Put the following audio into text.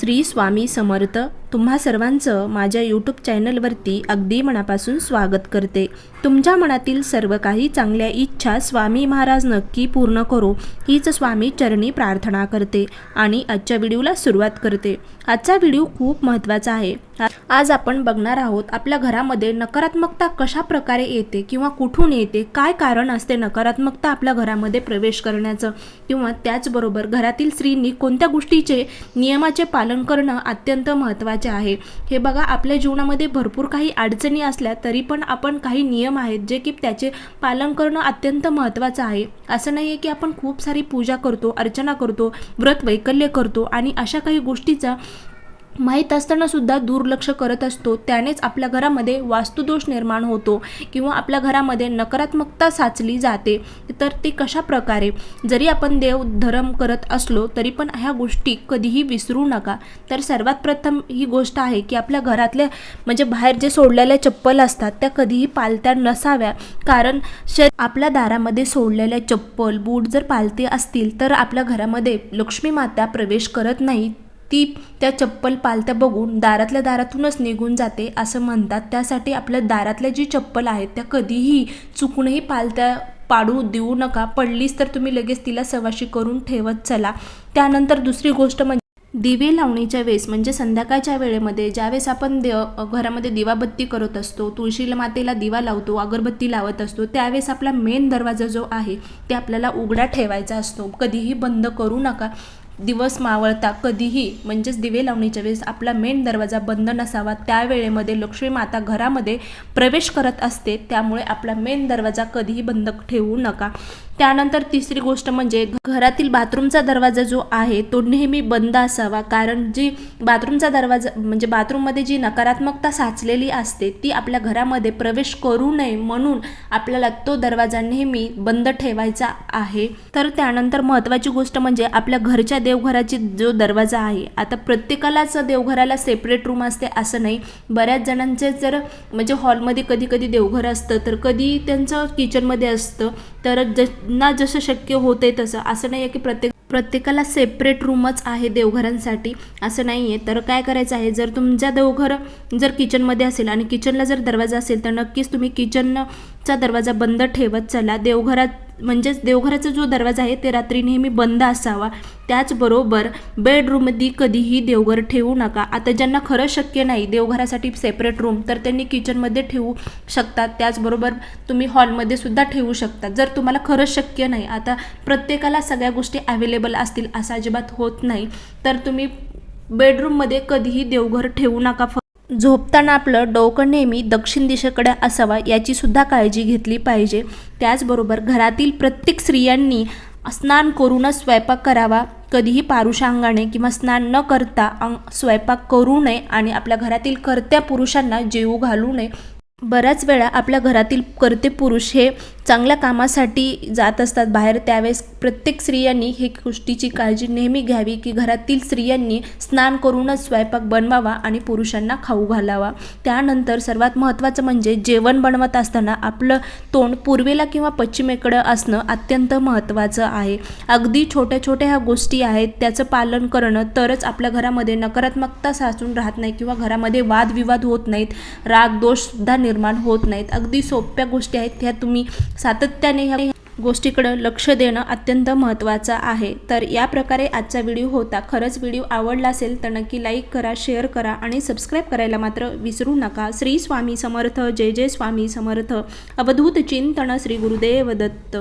श्री स्वामी समर्थ. तुम्हा सर्वांचं माझ्या यूट्यूब चॅनलवरती अगदी मनापासून स्वागत करते. तुमच्या मनातील सर्व काही चांगल्या इच्छा स्वामी महाराज नक्की पूर्ण करो. हीच स्वामी चरणी प्रार्थना करते आणि आजच्या व्हिडिओला सुरुवात करते. आजचा व्हिडिओ खूप महत्त्वाचा आहे. आज आपण बघणार आहोत आपल्या घरामध्ये नकारात्मकता कशा प्रकारे येते किंवा कुठून येते काय कारण असते नकारात्मकता आपल्या घरामध्ये प्रवेश करण्याचं? किंवा त्याचबरोबर घरातील स्त्रीनी कोणत्या गोष्टीचे नियमाचे पालन करणं अत्यंत महत्त्वाचे आहे? हे बघा आपल्या जीवनामध्ये भरपूर काही अडचणी असल्या तरी पण आपण काही नियम आहेत जे की त्याचे पालन करणं अत्यंत महत्त्वाचं आहे. असं नाही आहे की आपण खूप सारी पूजा करतो अर्चना करतो व्रत वैकल्य करतो आणि अशा काही गोष्टीचा माहीत असतानासुद्धा दुर्लक्ष करत असतो. त्यानेच आपल्या घरामध्ये वास्तुदोष निर्माण होतो किंवा आपल्या घरामध्ये नकारात्मकता साचली जाते. तर ते कशा प्रकारे? जरी आपण देव धर्म करत असलो तरी पण ह्या गोष्टी कधीही विसरू नका. तर सर्वात प्रथम ही गोष्ट आहे की आपल्या घरातल्या म्हणजे बाहेर जे सोडलेल्या चप्पल असतात त्या कधीही पालत्या नसाव्या. कारण श आपल्या दारामध्ये सोडलेल्या चप्पल बूट जर पालते असतील तर आपल्या घरामध्ये लक्ष्मी माता प्रवेश करत नाही ती त्या चप्पल पालत्या बघून दारातल्या दारातूनच निघून जाते असं म्हणतात. त्यासाठी आपल्या दारातल्या जी चप्पल आहेत त्या कधीही चुकूनही पालत्या पाडू देऊ नका. पडलीच तर तुम्ही लगेच तिला सवाशी करून ठेवत चला. त्यानंतर दुसरी गोष्ट म्हणजे दिवे लावणीच्या वेळेस म्हणजे संध्याकाळच्या वेळेमध्ये ज्यावेळेस आपण देव घरामध्ये दिवाबत्ती करत असतो तुळशीला मातेला दिवा लावतो अगरबत्ती लावत असतो त्यावेळेस आपला मेन दरवाजा जो आहे ते आपल्याला उघडा ठेवायचा असतो. कधीही बंद करू नका. दिवस मावळता कधीही म्हणजेच दिवे लावणीच्या वेळेस आपला मेन दरवाजा बंद नसावा. त्यावेळेमध्ये लक्ष्मी माता घरामध्ये प्रवेश करत असते. त्यामुळे आपला मेन दरवाजा कधीही बंद ठेवू नका. त्यानंतर तिसरी गोष्ट म्हणजे घरातील बाथरूमचा दरवाजा जो आहे तो नेहमी बंद असावा. कारण जी बाथरूमचा दरवाजा म्हणजे बाथरूममध्ये जी नकारात्मकता साचलेली असते ती आपल्या घरामध्ये प्रवेश करू नये म्हणून आपल्याला तो दरवाजा नेहमी बंद ठेवायचा आहे. तर त्यानंतर महत्त्वाची गोष्ट म्हणजे आपल्या घरच्या देवघराची जो दरवाजा आहे आता प्रत्येकालाच देवघराला सेपरेट रूम असते असं नाही. बऱ्याच जणांचे जर म्हणजे हॉलमध्ये कधी कधी देवघर असतं तर कधी त्यांचं किचनमध्ये असतं तर ना जसं शक्य होते तसं. असं नाही आहे की प्रत्येक प्रत्येकाला सेपरेट रूमच आहे देवघरांसाठी. असं नाही आहे तर काय करायचं आहे? जर तुमच्या देवघर जर किचनमध्ये असेल आणि किचनला जर दरवाजा असेल तर नक्कीच तुम्ही किचनचा दरवाजा बंद ठेवत चला. देवघरात म्हणजेच देवघराचा जो दरवाजा आहे ते रात्री नेहमी बंद असावा. त्याचबरोबर बेडरूममध्ये कधीही देवघर ठेवू नका. आता ज्यांना खरं शक्य नाही देवघरासाठी सेपरेट रूम तर त्यांनी किचनमध्ये ठेवू शकतात. त्याचबरोबर तुम्ही हॉलमध्ये सुद्धा ठेवू शकता. जर तुम्हाला खरं शक्य नाही आता प्रत्येकाला सगळ्या गोष्टी अवेलेबल असतील असं अजिबात होत नाही. तर तुम्ही बेडरूममध्ये कधीही देवघर ठेवू नका. फ झोपताना आपलं डोकं नेहमी दक्षिण दिशेकडे असावा याची सुद्धा काळजी घेतली पाहिजे. त्याचबरोबर घरातील प्रत्येक स्त्रियांनी स्नान करूनच स्वयंपाक करावा. कधीही पारुषांगाने किंवा स्नान न करता अंग स्वयंपाक करू नये आणि आपल्या घरातील कर्त्या पुरुषांना जेवू घालू नये. बऱ्याच वेळा आपल्या घरातील कर्ते पुरुष हे चांगल्या कामासाठी जात असतात बाहेर त्यावेळेस प्रत्येक स्त्रियांनी हे गोष्टीची काळजी नेहमी घ्यावी की घरातील स्त्रियांनी स्नान करूनच स्वयंपाक बनवावा आणि पुरुषांना खाऊ घालावा. त्यानंतर सर्वात महत्त्वाचं म्हणजे जेवण बनवत असताना आपलं तोंड पूर्वेला किंवा पश्चिमेकडं असणं अत्यंत महत्त्वाचं आहे. अगदी छोट्या छोट्या ह्या गोष्टी आहेत त्याचं पालन करणं तरच आपल्या घरामध्ये नकारात्मकता साचून राहत नाही किंवा घरामध्ये वादविवाद होत नाहीत राग दोषसुद्धा निर्माण होत नाहीत. अगदी सोप्या गोष्टी आहेत ह्या तुम्ही सातत्याने ह्या गोष्टीकडं लक्ष देणं अत्यंत महत्त्वाचं आहे. तर या प्रकारे आजचा व्हिडिओ होता. खरंच व्हिडिओ आवडला असेल तर नक्की लाईक करा शेअर करा आणि सबस्क्राईब करायला मात्र विसरू नका. श्री स्वामी समर्थ जय जय स्वामी समर्थ. अवधूत चिंतन श्री गुरुदेव दत्त.